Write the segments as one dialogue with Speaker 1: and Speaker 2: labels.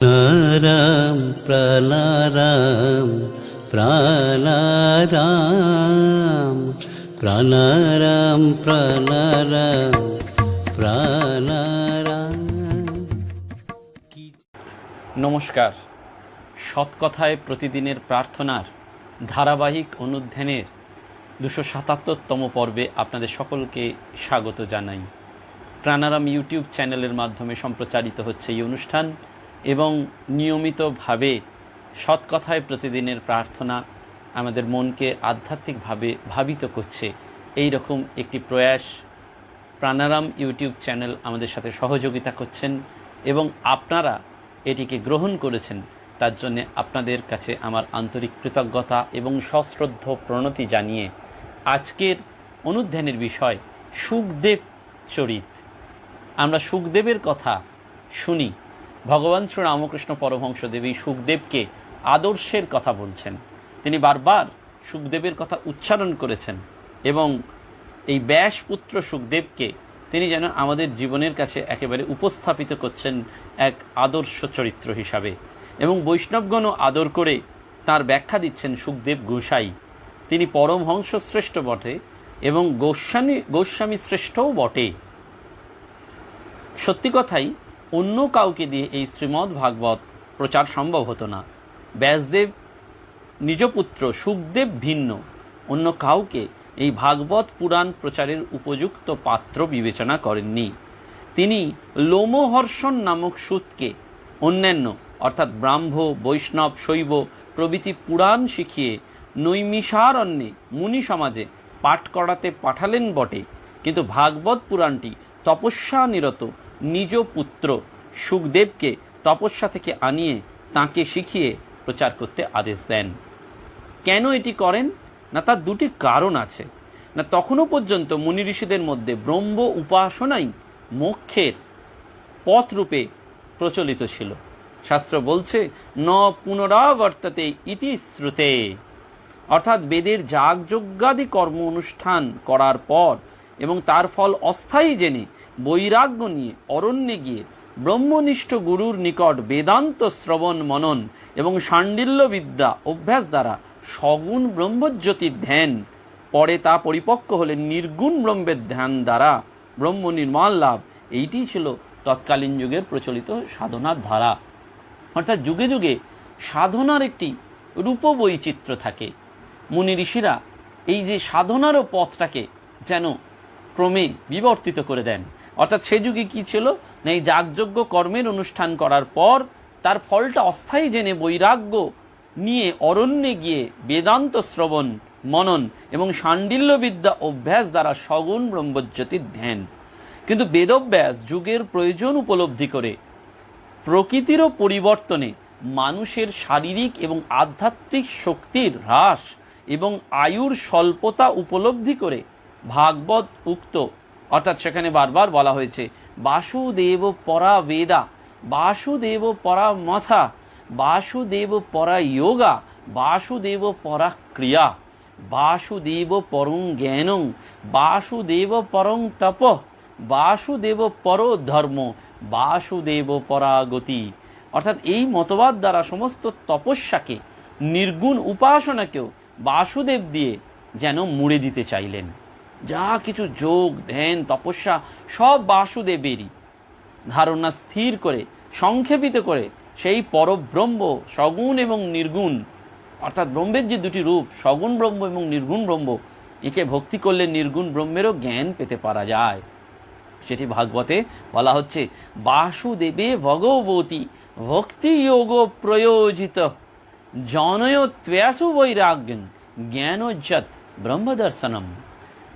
Speaker 1: প্রাণারাম প্রাণারাম প্রাণারাম প্রাণারাম প্রাণারাম। প্রাণারাম
Speaker 2: নমস্কার। সৎকথায় প্রতিদিনের প্রার্থনার ধারাবাহিক অনুধ্যানের দুশো সাতাত্তরতম পর্বে আপনাদের সকলকে স্বাগত জানাই। প্রাণারাম ইউটিউব চ্যানেলের মাধ্যমে সম্প্রচারিত হচ্ছে এই অনুষ্ঠান। এবং নিয়মিতভাবে সৎকথায় প্রতিদিনের প্রার্থনা আমাদের মনকে আধ্যাত্মিকভাবে ভাবিত করছে। এই রকম একটি প্রয়াস প্রাণারাম ইউটিউব চ্যানেল আমাদের সাথে সহযোগিতা করছেন এবং আপনারা এটিকে গ্রহণ করেছেন, তার জন্যে আপনাদের কাছে আমার আন্তরিক কৃতজ্ঞতা এবং সশ্রদ্ধ প্রণতি জানিয়ে আজকের অনুধ্যানের বিষয় সুখদেব চরিত। আমরা সুখদেবের কথা শুনি। ভগবান শ্রী রামকৃষ্ণ পরমহংসদেব এই সুখদেবকে আদর্শের কথা বলছেন। তিনি বারবার সুখদেবের কথা উচ্চারণ করেছেন এবং এই ব্যাসপুত্র সুখদেবকে তিনি যেন আমাদের জীবনের কাছে একেবারে উপস্থাপিত করছেন এক আদর্শ চরিত্র হিসাবে এবং বৈষ্ণবগণও আদর করে তার ব্যাখ্যা দিচ্ছেন সুখদেব গোসাই। তিনি পরমহংস শ্রেষ্ঠ বটে এবং গোস্বামী গোস্বামী শ্রেষ্ঠও বটে। সত্যি কথাই অন্য কাউকে দিয়ে এই শ্রীমদ্ ভাগবত প্রচার সম্ভব হতো না। ব্যাসদেব নিজ পুত্র সুখদেব ভিন্ন। অন্য কাউকে এই ভাগবত পুরাণ প্রচারের উপযুক্ত পাত্র বিবেচনা করেননি। তিনি লোমহর্ষণ নামক সুতকে অন্যান্য, অর্থাৎ ব্রাহ্ম, বৈষ্ণব, শৈব প্রভৃতি পুরাণ শিখিয়ে নৈমিষারণ্যে মুনি সমাজে পাঠ করাতে পাঠালেন বটে। কিন্তু ভাগবত পুরাণটি তপস্যা নিরত নিজ পুত্র সুখদেবকে তপস্যা থেকে আনিয়ে তাকে শিখিয়ে প্রচার করতে আদেশ দেন। কেন এটি করেন? না তার দুটি কারণ আছে। না তখনও পর্যন্ত মুনি ঋষিদের মধ্যে ব্রহ্ম উপাসনাই মোক্ষের পথ রূপে প্রচলিত ছিল। শাস্ত্র বলছে, ন পুনরাবর্ততে ইতি শ্রুতে। অর্থাৎ বেদের যাগযজ্ঞাদি কর্ম অনুষ্ঠান করার পর এবং তার ফল অস্থায়ী জেনে বৈরাগ্য নিয়ে অরণ্যে গিয়ে ব্রহ্মনিষ্ঠ গুরুর নিকট বেদান্ত শ্রবণ মনন এবং সাণ্ডিল্য বিদ্যা অভ্যাস দ্বারা সগুণ ব্রহ্মজ্যোতির ধ্যান। পরে তা পরিপক্ক হলে নির্গুণ ব্রহ্মের ধ্যান দ্বারা ব্রহ্ম নির্মাণ লাভ। এইটি ছিল তৎকালীন যুগের প্রচলিত সাধনার ধারা। অর্থাৎ যুগে যুগে সাধনার একটি রূপ বৈচিত্র্য থাকে। মুনি ঋষিরা এই যে সাধনারও পথটাকে যেন ক্রমে বিবর্তিত করে দেন। অর্থাৎ সে যুগে কি ছিল? না এই যাগযজ্ঞ কর্মের অনুষ্ঠান করার পর তার ফলটা অস্থায়ী জেনে বৈরাগ্য নিয়ে অরণ্যে গিয়ে বেদান্ত শ্রবণ, মনন এবং সাণ্ডিল্য বিদ্যা অভ্যাস দ্বারা সগুণ ব্রহ্মজ্যোতির ধ্যান। কিন্তু বেদভ্যাস যুগের প্রয়োজন উপলব্ধি করে, প্রকৃতিরও পরিবর্তনে মানুষের শারীরিক এবং আধ্যাত্মিক শক্তির হ্রাস এবং আয়ুর স্বল্পতা উপলব্ধি করে ভাগবত উক্ত অর্থাৎ সেখানে বারবার বলা হয়েছে, বাসুদেব পরা বেদা, বাসুদেব পরা মথা, বাসুদেব পরা যোগা, বাসুদেব পরা ক্রিয়া, বাসুদেব পরং জ্ঞানং, বাসুদেব পরং তপ, বাসুদেব পর ধর্ম, বাসুদেব পরাগতি অর্থাৎ এই মতবাদ দ্বারা সমস্ত তপস্যাকে, নির্গুণ উপাসনাকেও বাসুদেব দিয়ে যেন মুড়ে দিতে চাইলেন। যা কিছু যোগ, ধ্যান, তপস্যা, সব বাসুদেবেরই। ধারণা স্থির করে, সংক্ষেপিত করে সেই পরব্রহ্ম, সগুণ এবং নির্গুণ, অর্থাৎ ব্রহ্মের যে দুটি রূপ, সগুণ ব্রহ্ম এবং নির্গুণ ব্রহ্ম, একে ভক্তি করলে নির্গুণ ব্রহ্মেরও জ্ঞান পেতে পারা যায়। সেটি ভাগবতে বলা হচ্ছে, বাসুদেবে ভগবতী ভক্তি যোগ প্রয়োজিত। জনয় ত্যাসু বৈরাগ্যন জ্ঞানোজ্জত ব্রহ্মদর্শনম।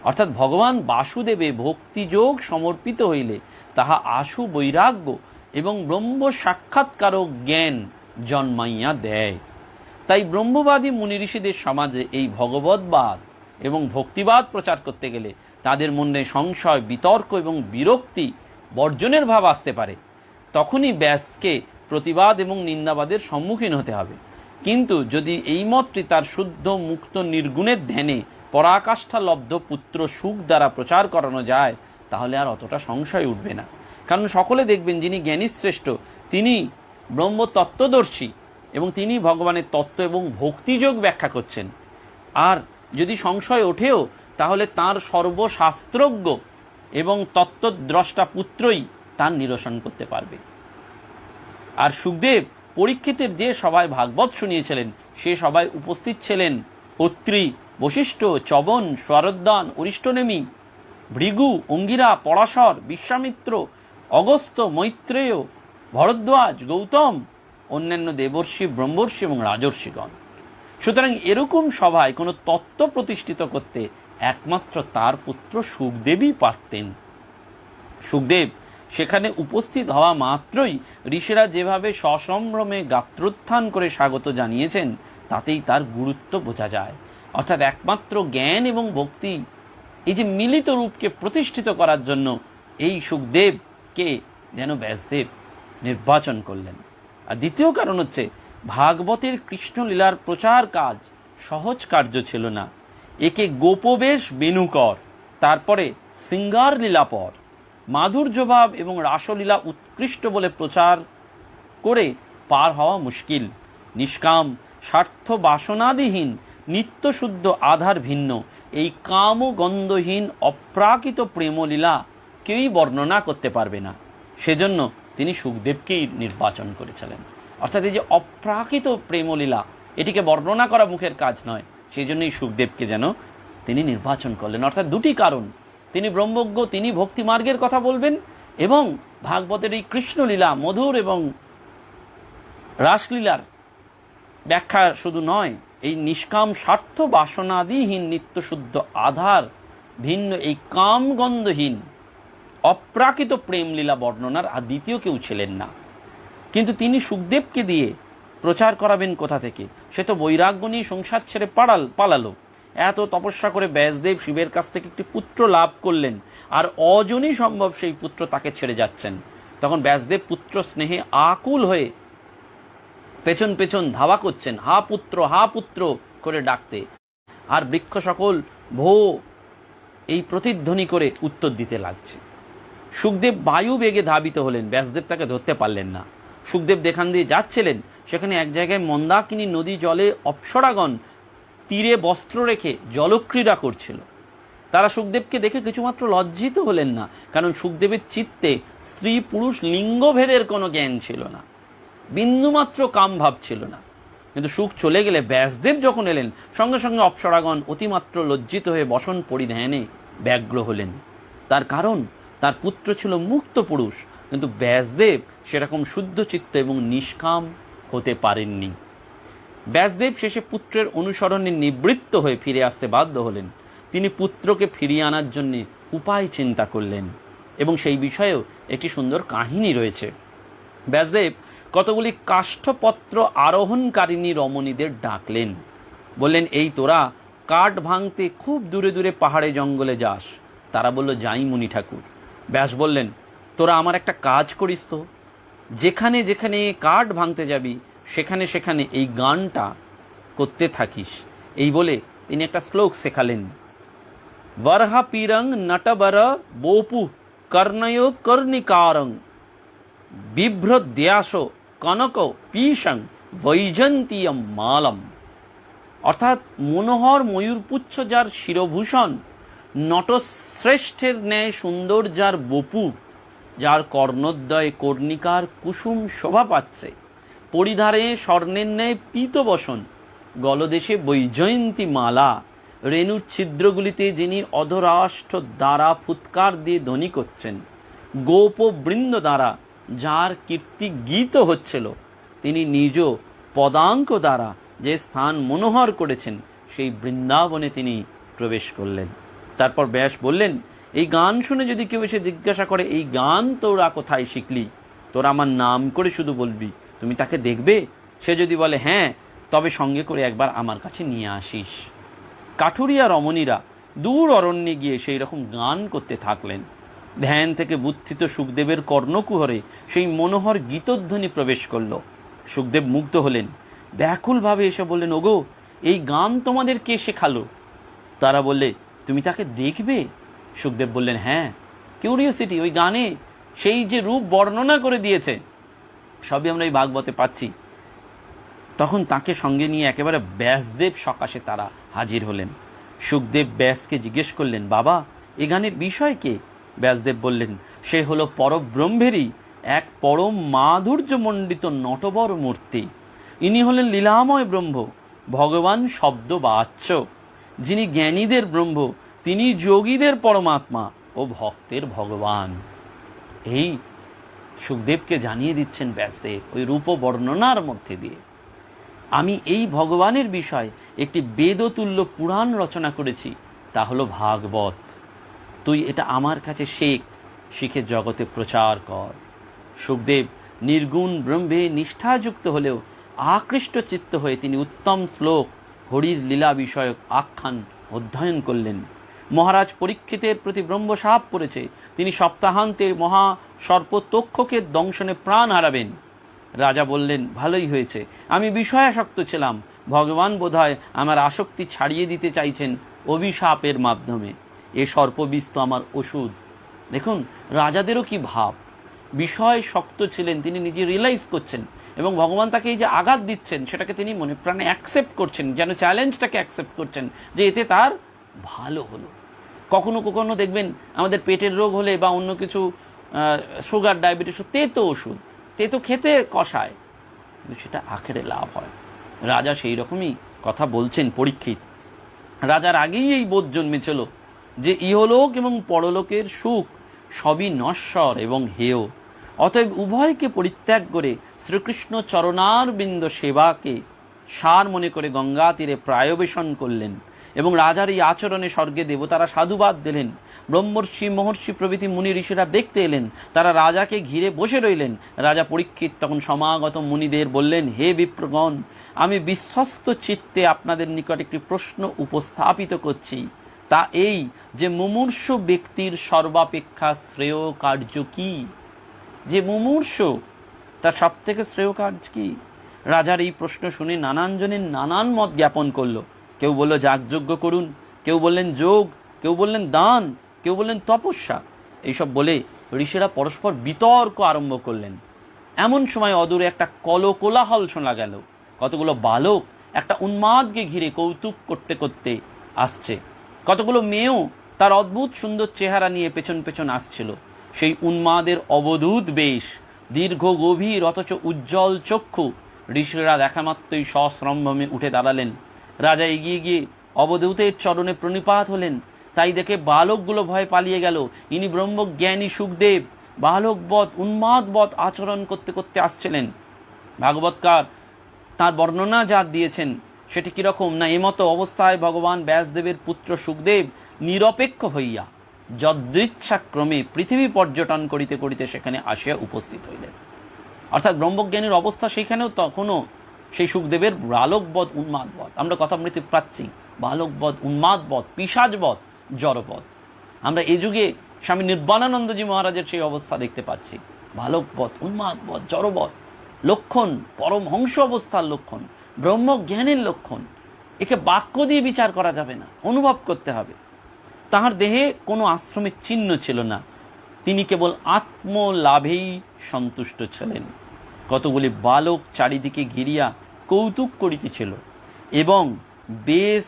Speaker 2: অর্থাৎ ভগবান বাসুদেবে ভক্তিযোগ সমর্পিত হইলে তাহা আশু বৈরাগ্য এবং ব্রহ্ম সাক্ষাৎকারক জ্ঞান জন্মাইয়া দেয়। তাই ব্রহ্মবাদী মুনি ঋষিদের সমাজে এই ভগবতবাদ এবং ভক্তিবাদ প্রচার করতে গেলে তাদের মনে সংশয়, বিতর্ক এবং বিরক্তি বর্জনের ভাব আসতে পারে। তখনই ব্যাসকে প্রতিবাদ এবং নিন্দাবাদের সম্মুখীন হতে হবে। কিন্তু যদি এই মতটি তার শুদ্ধ, মুক্ত, নির্গুণের ধ্যানে পরাকাষ্ঠা লব্ধ পুত্র সুখ দ্বারা প্রচার করানো যায়, তাহলে আর অতটা সংশয় উঠবে না। কারণ সকলে দেখবেন যিনি জ্ঞানী শ্রেষ্ঠ তিনি ব্রহ্ম তত্ত্বদর্শী এবং তিনি ভগবানের তত্ত্ব এবং ভক্তিযোগ ব্যাখ্যা করছেন। আর যদি সংশয় ওঠেও, তাহলে তার সর্বশাস্ত্রজ্ঞ এবং তত্ত্বদ্রষ্টা পুত্রই তার নিরসন করতে পারবে। আর সুখদেব পরীক্ষিতের যে সবাই ভাগবত শুনিয়েছিলেন, সে সবাই উপস্থিত ছিলেন অত্রি বশিষ্ঠ চবন স্বরোদ্যান অরিষ্টনেমী ভৃগু, অঙ্গিরা, পরাশর, বিশ্বামিত্র, অগস্ত্য, মৈত্রেয়, ভরদ্বাজ, গৌতম, অন্যান্য দেবর্ষি, ব্রহ্মর্ষি এবং রাজর্ষিগণ। সুতরাং এরকম সভায় কোনো তত্ত্ব প্রতিষ্ঠিত করতে একমাত্র তার পুত্র সুখদেবই পারতেন। সুখদেব সেখানে উপস্থিত হওয়া মাত্রই ঋষিরা যেভাবে সসম্ভ্রমে গাত্রোত্থান করে স্বাগত জানিয়েছেন, তাতেই তার গুরুত্ব বোঝা যায়। অর্থাৎ একমাত্র জ্ঞান এবং ভক্তি, এই যে মিলিত রূপকে প্রতিষ্ঠিত করার জন্য এই সুখদেবকে যেন ব্যাসদেব নির্বাচন করলেন। আর দ্বিতীয় কারণ হচ্ছে, ভাগবতের কৃষ্ণলীলার প্রচার কাজ সহজ কার্য ছিল না। একে গোপবেশ বেনুকর তারপরে সিঙ্গার লীলাপর মাধুর্যভাব এবং রাসলীলা উৎকৃষ্ট বলে প্রচার করে পার হওয়া মুশকিল। নিষ্কাম স্বার্থ বাসনাদিহীন নিত্যশুদ্ধ আধার ভিন্ন। এই কাম ও গন্ধহীন, অপ্রাকৃত প্রেমলীলা কেউই বর্ণনা করতে পারবে না। সেজন্য তিনি সুখদেবকেই নির্বাচন করেছিলেন। অর্থাৎ এই যে অপ্রাকৃত প্রেমলীলা, এটিকে বর্ণনা করা মুখের কাজ নয় সেই জন্যই সুখদেবকে যেন তিনি নির্বাচন করলেন। অর্থাৎ দুটি কারণ, তিনি ব্রহ্মজ্ঞ, তিনি ভক্তি মার্গের কথা বলবেন এবং ভাগবতের এই কৃষ্ণলীলা, মধুর এবং রাসলীলার ব্যাখ্যা শুধু নয় এই নিষ্কাম স্বার্থ বাসনাদিহীন নিত্যশুদ্ধ আধার, ভিন্ন এই কামগন্ধহীন, অপ্রাকৃত প্রেমলীলা বর্ণনার আর দ্বিতীয় কেউ ছিলেন না। কিন্তু তিনি সুখদেবকে দিয়ে প্রচার করাবেন কোথা থেকে? সে তো বৈরাগ্য নিয়ে সংসার ছেড়ে পাড়াল, পালালো। এত তপস্যা করে ব্যাসদেব শিবের কাছ থেকে একটি পুত্র লাভ করলেন, আর অজনই সম্ভব সেই পুত্র তাকে ছেড়ে যাচ্ছেন। তখন ব্যাসদেব পুত্র স্নেহে আকুল হয়ে পেছন পেছন ধাওয়া করছেন, হা পুত্র হা পুত্র করে ডাকতে। আর বৃক্ষ সকল ভো এই প্রতিধ্বনি করে উত্তর দিতে লাগছে। সুখদেব বায়ু বেগে ধাবিত হলেন, ব্যাসদেব তাকে ধরতে পারলেন না। সুখদেব দেখান দিয়ে যাচ্ছিলেন, সেখানে এক জায়গায় মন্দাকিনী নদী জলে অপ্সরাগণ তীরে বস্ত্র রেখে জলক্রীড়া করছিল। তারা সুখদেবকে দেখে কিছুমাত্র লজ্জিত হলেন না, কারণ সুখদেবের চিত্তে স্ত্রী পুরুষ লিঙ্গভেদের কোনো জ্ঞান ছিল না। বিন্দুমাত্র কাম ভাব ছিল না। কিন্তু সুখ চলে গেলে ব্যাসদেব যখন এলেন, সঙ্গে সঙ্গে অপ্সরাগণ অতিমাত্র লজ্জিত হয়ে বসন পরিধানে ব্যগ্র হলেন। তার কারণ, তার পুত্র ছিল মুক্ত পুরুষ, কিন্তু ব্যাসদেব সেরকম শুদ্ধ চিত্ত এবং নিষ্কাম হতে পারেননি। ব্যাসদেব শেষে পুত্রের অনুসরণে নিবৃত্ত হয়ে ফিরে আসতে বাধ্য হলেন। তিনি পুত্রকে ফিরিয়ে আনার জন্যে উপায় চিন্তা করলেন এবং সেই বিষয়েও একটি সুন্দর কাহিনী রয়েছে। ব্যাসদেব কতগুলি কাষ্ঠপত্র আরোহণকারিণী রমণীদের ডাকলেন। বললেন, এই তোরা, কাঠ ভাঙতে খুব দূরে দূরে পাহাড়ে জঙ্গলে যাস। তারা বলল, যাই মুনি ঠাকুর। ব্যাস বললেন, তোরা আমার একটা কাজ করিস তো। যেখানে যেখানে কাঠ ভাঙতে যাবি, সেখানে সেখানে এই গানটা করতে থাকিস। এই বলে তিনি একটা শ্লোক শেখালেন। বরহা পিরং নটবর বোপু কর্ণয় কর্ণিকারং, বিভ্রদ্যাস কনক পীশং বৈজন্তীয়ম মালম। অর্থাৎ মনোহর ময়ূরপুচ্ছ যার শিরভূষণ, নটশ্রেষ্ঠের ন্যায় সুন্দর যার বপু, যার কর্ণোদ্দয় কর্ণিকার কুসুম শোভা পাচ্ছে। পরিধারে স্বর্ণের ন্যায় পীতবসন গলদেশে বৈজয়ন্তী মালা, রেণুর ছিদ্রগুলিতে যিনি অধরাষ্ঠ দ্বারা ফুৎকার দিয়ে ধ্বনি করছেন গোপ বৃন্দ দ্বারা যার কীর্তি গীত হচ্ছিল, তিনি নিজ পদাঙ্ক দ্বারা যে স্থান মনোহর করেছেন, সেই বৃন্দাবনে তিনি প্রবেশ করলেন। তারপর ব্যাস বললেন, এই গান শুনে যদি কেউ এসে জিজ্ঞাসা করে, এই গান তোরা কোথায় শিখলি? তোরা আমার নাম করে শুধু বলবি, তুমি তাকে দেখবে? সে যদি বলে হ্যাঁ তবে সঙ্গে করে একবার আমার কাছে নিয়ে আসিস। কাঠুরিয়া রমণীরা দূর অরণ্যে গিয়ে সেই রকম গান করতে থাকলেন। ধ্যান থেকে বুদ্ধিত সুখদেবের কর্ণকুহরে সেই মনোহর গীতধ্বনি প্রবেশ করল। সুখদেব মুগ্ধ হলেন। ব্যাকুলভাবে এসে বললেন, ওগো, এই গান তোমাদের কে শেখালো? তারা বললে, তুমি তাকে দেখবে? সুখদেব বললেন হ্যাঁ কিউরিওসিটি ওই গানে সেই যে রূপ বর্ণনা করে দিয়েছে, সবই আমরা এই ভাগবতে পাচ্ছি। তখন তাকে সঙ্গে নিয়ে একেবারে ব্যাসদেব সকাশে তারা হাজির হলেন। সুখদেব ব্যাসকে জিজ্ঞেস করলেন, বাবা, এ গানের বিষয় কে? ব্যাসদেব বললেন, সে হলো পরব্রহ্মেরই এক পরম মাধুর্যমণ্ডিত নটবর মূর্তি। ইনি হলেন লীলাময় ব্রহ্ম, ভগবান শব্দ বাচ্য যিনি জ্ঞানীদের ব্রহ্ম, তিনি যোগীদের পরমাত্মা ও ভক্তের ভগবান। এই সুখদেবকে জানিয়ে দিচ্ছেন ব্যাসদেব ওই রূপ বর্ণনার মধ্যে দিয়ে। আমি এই ভগবানের বিষয় একটি বেদতুল্য পুরাণ রচনা করেছি, তা হলো ভাগবত। তুই এটা আমার কাছে শেখ। শিখে জগতে প্রচার কর। সুখদেব নির্গুণ ব্রহ্মে নিষ্ঠাযুক্ত হলেও আকৃষ্ট চিত্ত হয়ে তিনি উত্তম শ্লোক, হরির লীলা বিষয়ক আখ্যান অধ্যয়ন করলেন। মহারাজ পরীক্ষিতের প্রতি ব্রহ্মসাপ পড়েছে। তিনি সপ্তাহান্তে মহা সর্পতক্ষকে দংশনে প্রাণ হারাবেন। রাজা বললেন, ভালোই হয়েছে। আমি বিষয়াসক্ত ছিলাম। ভগবান বোধহয় আমার আসক্তি ছাড়িয়ে দিতে চাইছেন অভিশাপের মাধ্যমে। এ সর্পবিষ তো আমার ওষুধ। দেখুন, রাজাদেরও কি ভাব? বিষয় শক্ত ছিলেন, তিনি নিজে রিয়েলাইজ করছেন এবং ভগবান তাকে এই যে আঘাত দিচ্ছেন, সেটাকে তিনি মনে প্রাণে অ্যাকসেপ্ট করছেন, যেন চ্যালেঞ্জটাকে অ্যাকসেপ্ট করছেন, যে এতে তার ভালো হলো। কখনো কখনো দেখবেন, আমাদের পেটের রোগ হলে বা অন্য কিছু সুগার ডায়াবেটিস তেতো ওষুধ, তেতো খেতে কষায়, কিন্তু সেটা আখেরে লাভ হয়। রাজা সেই রকমই কথা বলছেন পরীক্ষিত। রাজার আগেই এই বোধ জন্মেছিল। যে ইহলোক এবং পরলোকের সুখ সবই নশ্বর এবং হেয়। অতএব উভয়কে পরিত্যাগ করে শ্রীকৃষ্ণ চরণার বিন্দ সেবাকে সার মনে করে গঙ্গা তীরে প্রায়বেশন করলেন এবং রাজার এই আচরণে স্বর্গে দেবতারা সাধুবাদ দিলেন। ব্রহ্মর্ষি, মহর্ষি প্রভৃতি মুনি ঋষিরা দেখতে এলেন। তারা রাজাকে ঘিরে বসে রইলেন। রাজা পরীক্ষিত তখন সমাগত মুনিদের বললেন, হে বিপ্রগণ, আমি বিশ্বস্ত চিত্তে আপনাদের নিকট একটি প্রশ্ন উপস্থাপিত করছি। তা এই যে মুমূর্ষ ব্যক্তির সর্বাপেক্ষা শ্রেয় কার্য কি? যে মুমূর্ষ তার সব থেকে শ্রেয় কার্য কি? রাজার এই প্রশ্ন শুনে নানান জনের নানান মত জ্ঞাপন করল। কেউ বলল, যাগযজ্ঞ করুন। কেউ বললেন, যোগ। কেউ বললেন, দান। কেউ বললেন, তপস্যা। এইসব বলে ঋষিরা পরস্পর বিতর্ক আরম্ভ করলেন। এমন সময় অদূরে একটা কলকোলাহল শোনা গেল। কতগুলো বালক একটা উন্মাদকে ঘিরে কৌতুক করতে করতে আসছে। কতগুলো মেয়েও তার অদ্ভুত সুন্দর চেহারা নিয়ে পেছন পেছন আসছিল। সেই উন্মাদের অবধূত বেশ, দীর্ঘ গভীর, অথচ উজ্জ্বল চক্ষু, ঋষিরা দেখা মাত্রই সশ্রম্ভমে উঠে দাঁড়ালেন। রাজা এগিয়ে গিয়ে অবধূতের চরণে প্রণিপাত হলেন। তাই দেখে বালকগুলো ভয় পালিয়ে গেল। ইনি ব্রহ্মজ্ঞানী সুখদেব, বালকবৎ, উন্মাদবৎ আচরণ করতে করতে আসছিলেন। ভাগবতকার তার বর্ণনা যা দিয়েছেন সেটি কীরকম? না এমতো অবস্থায় ভগবান ব্যাসদেবের পুত্র সুখদেব নিরপেক্ষ হইয়া যদৃচ্ছাক্রমে পৃথিবী পর্যটন করিতে করিতে সেখানে আসিয়া উপস্থিত হইলেন। অর্থাৎ ব্রহ্মজ্ঞানীর অবস্থা সেইখানেও তখনও সেই সুখদেবের বালকবধ, উন্মাদবধ। আমরা কথা মৃত্যু পাচ্ছি। বালকবধ, উন্মাদবধ, পিসাজবধ, জড়বধ। আমরা এ যুগে স্বামী নির্বাণানন্দজি মহারাজের সেই অবস্থা দেখতে পাচ্ছি। বালকবধ, উন্মাদবধ, জড়বধ, লক্ষণ, পরমহংস অবস্থার লক্ষণ। ব্রহ্মজ্ঞানের লক্ষণ। একে বাক্য দিয়ে বিচার করা যাবে না, অনুভব করতে হবে। তাহার দেহে কোনো আশ্রমের চিহ্ন ছিল না। তিনি কেবল আত্মলাভেই সন্তুষ্ট ছিলেন। কতগুলি বালক চারিদিকে ঘিরিয়া কৌতুক করিতেছিল এবং বেশ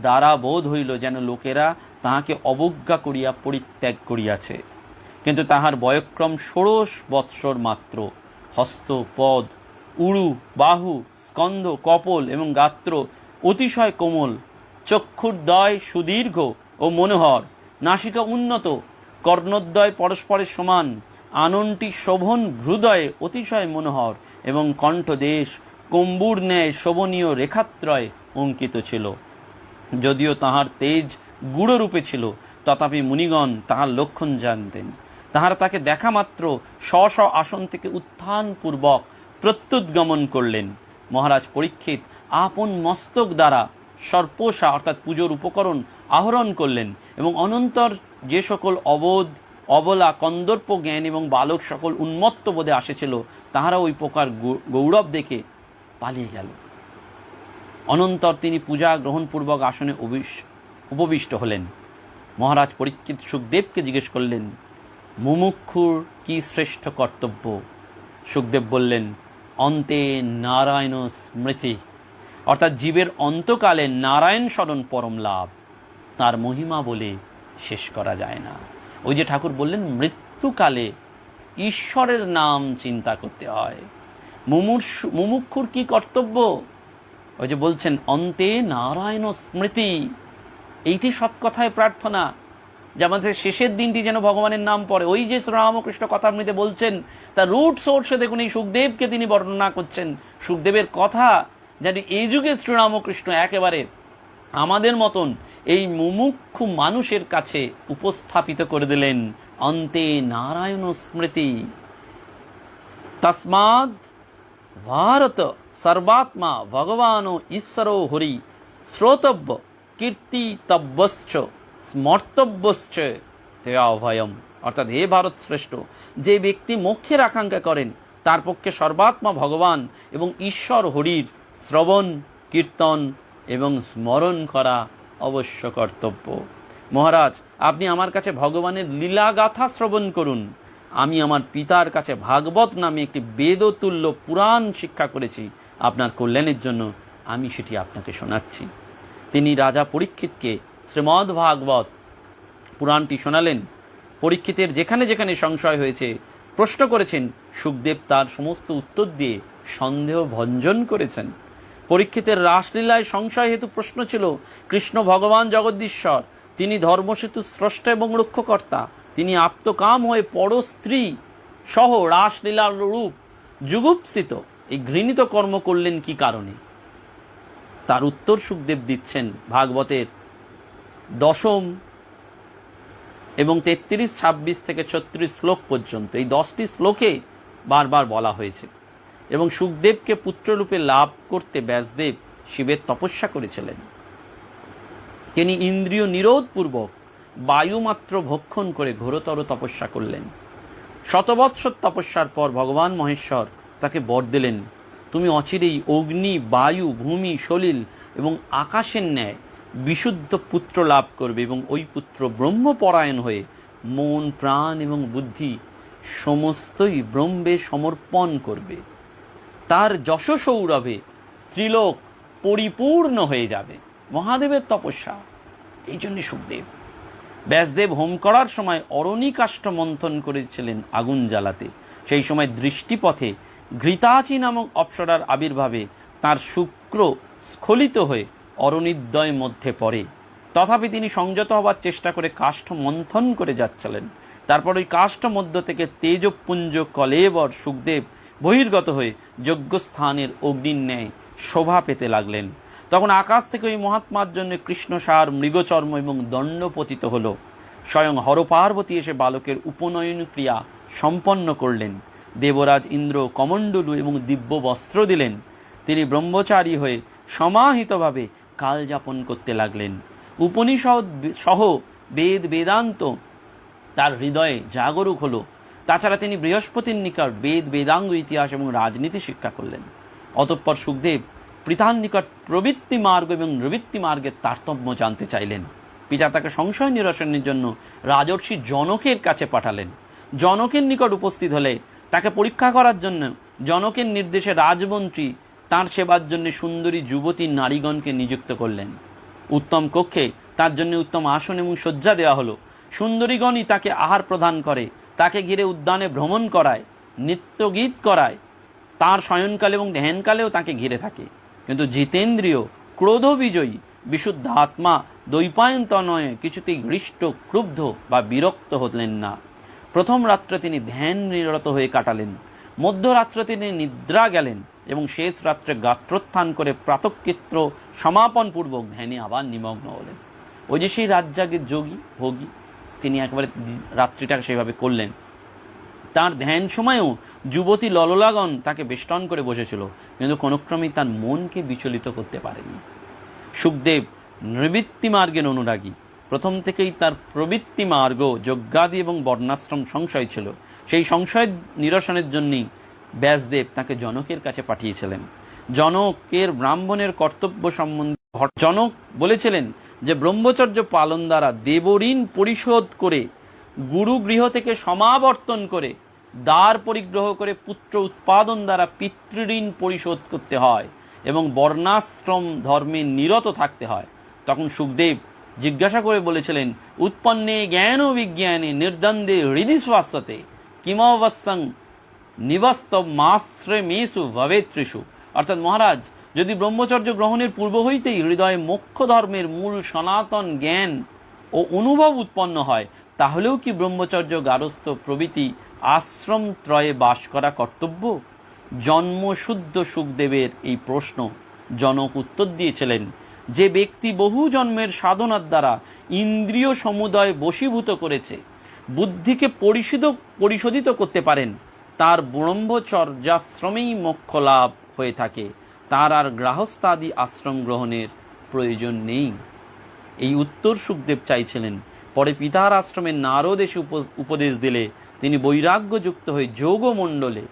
Speaker 2: দ্বারা বোধ হইল যেন লোকেরা তাহাকে অবজ্ঞা করিয়া পরিত্যাগ করিয়াছে। কিন্তু তাহার বয়ক্রম ষোড়শ বৎসর মাত্র হস্ত পদ উড়ু বাহু, স্কন্ধ, কপল এবং গাত্র অতিশয় কোমল, চক্ষুর্দয় সুদীর্ঘ ও মনোহর, নাসিকা উন্নত কর্ণোদ্দয় পরস্পরের সমান আননটি শোভন হৃদয়ে অতিশয় মনোহর এবং কণ্ঠদেশ কম্বুর ন্যায় শোভনীয় রেখাত্রয় অঙ্কিত ছিল। যদিও তাহার তেজ গুড়রূপে ছিল, তথাপি মুনিগণ তাহার লক্ষণ জানতেন। তাহারা তাকে দেখা মাত্র স্ব স্ব আসন থেকে উত্থানপূর্বক প্রত্যুৎগমন করলেন। মহারাজ পরীক্ষিত আপন মস্তক দ্বারা সর্পসা, অর্থাৎ পুজোর উপকরণ আহরণ করলেন এবং অনন্তর যে সকল অবোধ, অবলা, কন্দর্প জ্ঞান এবং বালক সকল উন্মত্ত বোধে আসেছিল, তাহারা ওই প্রকার গৌরব দেখে পালিয়ে গেল। অনন্তর তিনি পূজা গ্রহণপূর্বক আসনে উপবিষ্ট হলেন। মহারাজ পরীক্ষিত সুখদেবকে জিজ্ঞেস করলেন, মুমুক্ষুর কি শ্রেষ্ঠ কর্তব্য? সুখদেব বললেন অন্তে নারায়ণ স্মৃতি। অর্থাৎ জীবের অন্তকালে নারায়ণ স্মরণ পরম লাভ। তার মহিমা বলে শেষ করা যায় না। ওই যে ঠাকুর বললেন, মৃত্যুকালে ঈশ্বরের নাম চিন্তা করতে হয়। মুমুক্ষুর কি কর্তব্য? ওই যে বলছেন, অন্তে নারায়ণ স্মৃতি। এইটি সৎকথায় প্রার্থনা। যে আমাদের শেষের দিনটি যেন ভগবানের নাম পড়ে। ওই যে শ্রীরামকৃষ্ণ কথামৃতে বলছেন, তার রুট সোর্সে দেখুন এই সুখদেবকে তিনি বর্ণনা করছেন। সুখদেবের কথা যেন এই যুগে শ্রীরামকৃষ্ণ একেবারে আমাদের মতন এই মুমুক্ষু মানুষের কাছে উপস্থাপিত করে দিলেন। অন্তে নারায়ণ স্মৃতি। তসমাদ ভারত সর্বাত্মা ভগবান ঈশ্বর হরি শ্রোতব্য কীর্তিতব্যশ্চ। স্মর্তব্যশ্চ তেয়া অভয়ম। অর্থাৎ হে ভারত শ্রেষ্ঠ, যে ব্যক্তি মোক্ষের আকাঙ্ক্ষা করেন, তার পক্ষে সর্বাত্মা ভগবান এবং ঈশ্বর হরির শ্রবণ, কীর্তন এবং স্মরণ করা অবশ্য কর্তব্য। মহারাজ, আপনি আমার কাছে ভগবানের লীলাগাথা শ্রবণ করুন। আমি আমার পিতার কাছে ভাগবত নামে একটি বেদতুল্য পুরাণ শিক্ষা করেছি। আপনার কল্যাণের জন্য আমি সেটি আপনাকে শোনাচ্ছি। তিনি রাজা পরীক্ষিতকে শ্রীমদ্ ভাগবত পুরাণটি শোনালেন। পরীক্ষিতের যেখানে যেখানে সংশয় হয়েছে, প্রশ্ন করেছেন, সুখদেব তার সমস্ত উত্তর দিয়ে সন্দেহ ভঞ্জন করেছেন। পরীক্ষিতের রাসলীলায় সংশয় হেতু প্রশ্ন ছিল, কৃষ্ণ ভগবান জগদীশ্বর, তিনি ধর্মসেতু স্রষ্টা এবং রক্ষকর্তা, তিনি আপ্তকাম হয়ে পর স্ত্রী সহ রাসলীলার রূপ যুগুপসিত। এই ঘৃণিত কর্ম করলেন কি কারণে? তার উত্তর সুখদেব দিচ্ছেন ভাগবতের দশম এবং তেত্রিশ, ছাব্বিশ থেকে ছত্রিশ শ্লোক পর্যন্ত। এই দশটি শ্লোকে বারবার বলা হয়েছে। এবং সুখদেবকে পুত্ররূপে লাভ করতে ব্যাসদেব শিবের তপস্যা করেছিলেন। তিনি ইন্দ্রিয় নিরোধপূর্বক বায়ুমাত্র ভক্ষণ করে ঘোরতর তপস্যা করলেন। শতবৎসর তপস্যার পর ভগবান মহেশ্বর তাকে বর দিলেন, তুমি অচিরেই অগ্নি, বায়ু, ভূমি, সলিল এবং আকাশের ন্যায় বিশুদ্ধ পুত্র লাভ করবে এবং ওই পুত্র ব্রহ্মপরায়ণ হয়ে মন, প্রাণ এবং বুদ্ধি সমস্তই ব্রহ্মে সমর্পণ করবে। তার যশ সৌরভে ত্রিলোক পরিপূর্ণ হয়ে যাবে। মহাদেবের তপস্যা। এই জন্যে সুখদেব। ব্যাসদেব হোম করার সময় অরণি কাষ্ঠ মন্থন করেছিলেন আগুন জ্বালাতে। সেই সময় দৃষ্টিপথে ঘৃতাচি নামক অপ্সরার আবির্ভাবে তার শুক্র স্খলিত হয়ে অরণিদ্বয় মধ্যে পড়ে। তথাপি তিনি সংযত হবার চেষ্টা করে কাষ্ঠ মন্থন করে যাচ্ছিলেন। তারপর ওই কাষ্ঠ মধ্য থেকে তেজপুঞ্জ কলেবর সুখদেব বহির্গত হয়ে যজ্ঞস্থানের অগ্নির ন্যায় শোভা পেতে লাগলেন। তখন আকাশ থেকে ওই মহাত্মার জন্য কৃষ্ণসার মৃগচর্ম এবং দণ্ড পতিত হল। স্বয়ং হরপার্বতী এসে বালকের উপনয়ন ক্রিয়া সম্পন্ন করলেন। দেবরাজ ইন্দ্র কমণ্ডলু এবং দিব্য বস্ত্র দিলেন। তিনি ব্রহ্মচারী হয়ে সমাহিতভাবে কাল যাপন করতে লাগলেন। উপনিষদ সহ বেদ বেদান্ত তার হৃদয়ে জাগরুক হলো। তাছাড়া তিনি বৃহস্পতির নিকট বেদ, বেদাঙ্গ, ইতিহাস এবং রাজনীতি শিক্ষা করলেন। অতঃপর সুখদেব পিতার নিকট প্রবৃত্তি মার্গ এবং নিবৃত্তি মার্গের তারতম্য জানতে চাইলেন। পিতা তাকে সংশয় নিরসনের জন্য রাজর্ষি জনকের কাছে পাঠালেন। জনকের নিকট উপস্থিত হলে তাকে পরীক্ষা করার জন্য জনকের নির্দেশে রাজমন্ত্রী তার সেবার জন্য সুন্দরী যুবতী নারীগণকে নিযুক্ত করলেন। উত্তম কক্ষে তার জন্য উত্তম আসন এবং শয্যা দেওয়া হলো। সুন্দরীগণই তাকে আহার প্রদান করে, তাকে ঘিরে উদ্যানে ভ্রমণ করায়, নৃত্যগীত করায়। তার শয়নকালে এবং ধ্যানকালেও তাকে ঘিরে থাকে। কিন্তু জিতেন্দ্রীয় ক্রোধ বিজয়ী বিশুদ্ধ আত্মা দৈপায়ন্তনয়ে কিছুতেই হৃষ্ট ক্রুব্ধ বা বিরক্ত হলেন না। প্রথম রাত্রে তিনি ধ্যান নিরত হয়ে কাটালেন। মধ্যরাত্রে তিনি নিদ্রা গেলেন। এবং শেষ রাত্রে গাত্রোত্থান করে প্রাতকৃত্র সমাপনপূর্বক ধ্যানে আবার নিমগ্ন হলেন। ওই যে সেই রাজ্জাগের যোগী, ভোগী, তিনি একবারে রাত্রিটাকে সেভাবে করলেন। তার ধ্যান সময়েও যুবতী লললাগন তাকে বেষ্টন করে বসেছিল, কিন্তু কোনোক্রমেই তার মনকে বিচলিত করতে পারেনি। সুখদেব নৃবৃত্তি মার্গের অনুরাগী। প্রথম থেকেই তার প্রবৃত্তি মার্গ, যজ্ঞাদি এবং বর্ণাশ্রম সংশয় ছিল। সেই সংশয় নিরসনের জন্যই ব্যাসদেব তাকে জনকের কাছে পাঠিয়েছিলেন। জনকের ব্রাহ্মণের কর্তব্য সম্বন্ধে জনক বলেছিলেন যে, ব্রহ্মচর্য পালন দ্বারা দেবঋণ পরিশোধ করে গুরু গৃহ থেকে সমাবর্তন করে, দ্বার পরিগ্রহ করে পুত্র উৎপাদন দ্বারা পিতৃঋণ পরিশোধ করতে হয় এবং বর্ণাশ্রম ধর্মে নিরত থাকতে হয়। তখন সুখদেব জিজ্ঞাসা করে বলেছিলেন, উৎপন্নে জ্ঞান ও বিজ্ঞানে নির্দ্বন্দ্বে হৃদি স্বাস্থ্যতে কিমবস্যং নিবস্ত মাশ্রে মেসু ভবেত্রিষু। অর্থাৎ মহারাজ, যদি ব্রহ্মচর্য গ্রহণের পূর্ব হইতেই হৃদয়ে মোক্ষ ধর্মের মূল সনাতন জ্ঞান ও অনুভব উৎপন্ন হয়, তাহলেও কি ব্রহ্মচর্য গারস্থ প্রভৃতি আশ্রম ত্রয়ে বাস করা কর্তব্য? জন্মশুদ্ধ সুখদেবের এই প্রশ্ন জনক উত্তর দিয়েছিলেন, যে ব্যক্তি বহু জন্মের সাধনার দ্বারা ইন্দ্রিয় সমুদয় বশীভূত করেছে, বুদ্ধিকে পরিশোধ পরিশোধিত করতে পারেন তার ব্রহ্মচর্যাশ্রমেই মোক্ষ লাভ হয়ে থাকে। তার আর গৃহস্থাদি আশ্রম গ্রহণের প্রয়োজন নেই। এই উত্তর সুখদেব চাইছিলেন। পরে পিতার আশ্রমে নারদ এসে উপ- উপদেশ দিলে। তিনি বৈরাগ্যযুক্ত হয়ে যোগমণ্ডলে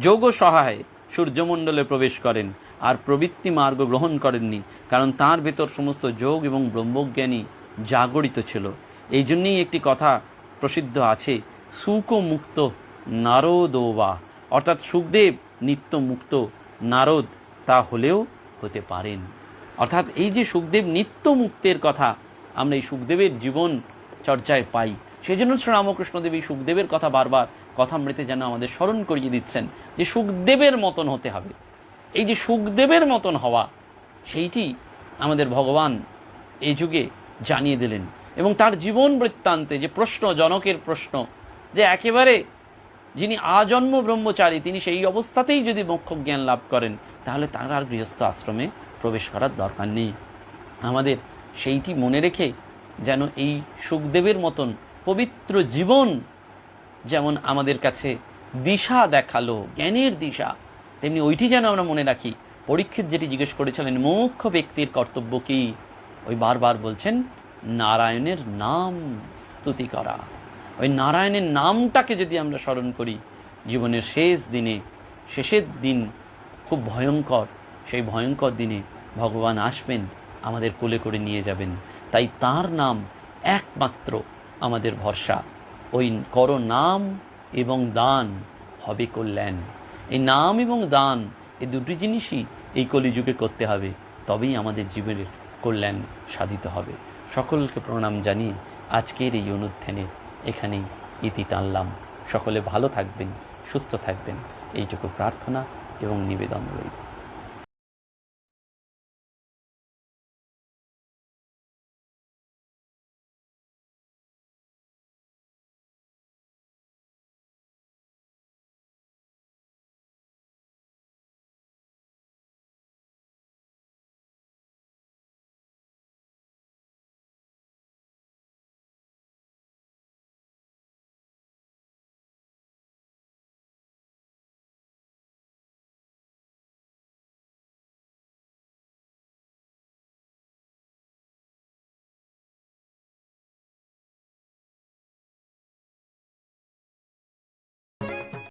Speaker 2: যোগ সহায়ে সূর্যমণ্ডলে প্রবেশ করেন। আর প্রবৃত্তি মার্গ গ্রহণ করেননি, কারণ তার ভেতর সমস্ত যোগ এবং ব্রহ্মজ্ঞানী জাগরিত ছিল। এই জন্যেই একটি কথা প্রসিদ্ধ আছে সুখ মুক্ত নারদোবা। অর্থাৎ সুখদেব নিত্য মুক্ত নারদ তা হলেও হতে পারেন। অর্থাৎ এই যে সুখদেব নিত্য মুক্তের কথা আমরা এই সুখদেবের জীবন চর্চায় পাই সেই জন্য শ্রী রামকৃষ্ণদেব এই সুখদেবের কথা বারবার কথামৃতে যেন আমাদের স্মরণ করিয়ে দিচ্ছেন যে সুখদেবের মতন হতে হবে। এই যে সুখদেবের মতন হওয়া, সেইটি আমাদের ভগবান এই যুগে জানিয়ে দিলেন এবং তার জীবন বৃত্তান্তে যে প্রশ্ন, জনকের প্রশ্ন, যে একেবারে যিনি আজন্ম ব্রহ্মচারী, তিনি সেই অবস্থাতেই যদি মোক্ষ জ্ঞান লাভ করেন, তাহলে তার আর গৃহস্থ আশ্রমে প্রবেশ করার দরকার নেই। আমাদের সেইটি মনে রেখে যেন এই সুখদেবের মতন পবিত্র জীবন যেমন আমাদের কাছে দিশা দেখাল, জ্ঞানের দিশা, তেমনি ওইটি যেন আমরা মনে রাখি। পরীক্ষিত যেটি জিজ্ঞেস করেছিলেন মুখ্য ব্যক্তির কর্তব্য কি? ওই বারবার বলছেন, নারায়ণের নাম স্তুতি করা। ওই নারায়ণের নামটাকে যদি আমরা স্মরণ করি, জীবনের শেষ দিনে, শেষের দিন খুব ভয়ঙ্কর, সেই ভয়ঙ্কর দিনে ভগবান আসবেন, আমাদের কোলে করে নিয়ে যাবেন। তাই তার নাম একমাত্র আমাদের ভরসা। ওই কর নাম এবং দান হবে কল্যাণ। এই নাম এবং দান, এই দুটি জিনিসই এই কলিযুগে করতে হবে, তবেই আমাদের জীবনের কল্যাণ সাধিত হবে। সকলকে প্রণাম জানিয়ে আজকের এই অনুধ্যানের এখানেই ইতি টানলাম। সকলে ভালো থাকবেন সুস্থ থাকবেন। এইটুকু প্রার্থনা এবং নিবেদন রইল।